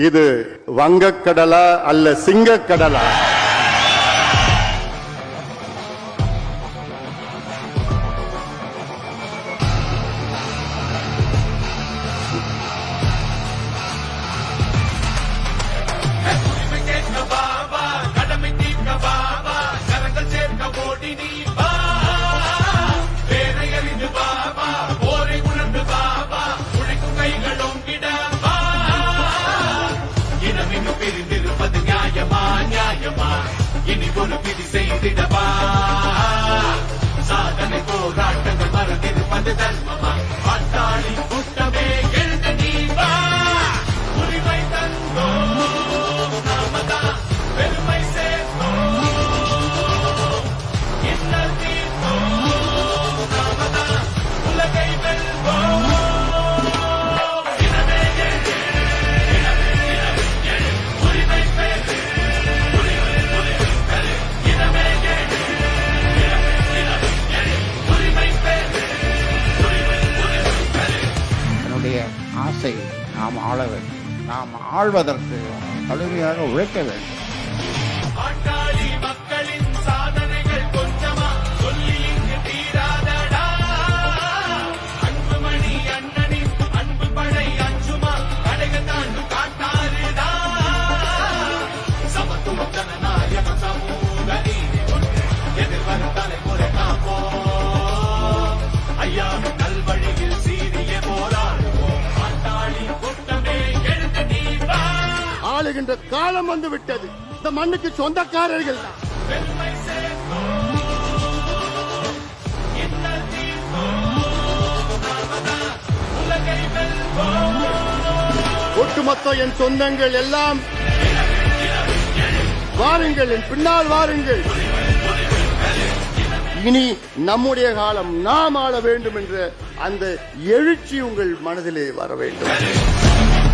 இது வங்கக்கடலா அல்ல சிங்கக்கடலா? அறிந்திருப்பது நியாயமா? நியாயமா? இனி ஒரு விதி செய்திடவா? நாம் ஆள வேண்டும். நாம் ஆழ்வதற்கு கடுமையாக உழைக்க வேண்டும். என்ற காலம் வந்து விட்டது. இந்த மண்ணுக்கு சொந்தக்காரர்கள் தான். ஒட்டுமொத்த என் சொந்தங்கள் எல்லாம் வாருங்கள் என் பின்னால் வாருங்கள். இனி நம்முடைய காலம் நாம் ஆள வேண்டும் என்ற அந்த எழுச்சி உங்கள் மனதிலே வர வேண்டும்.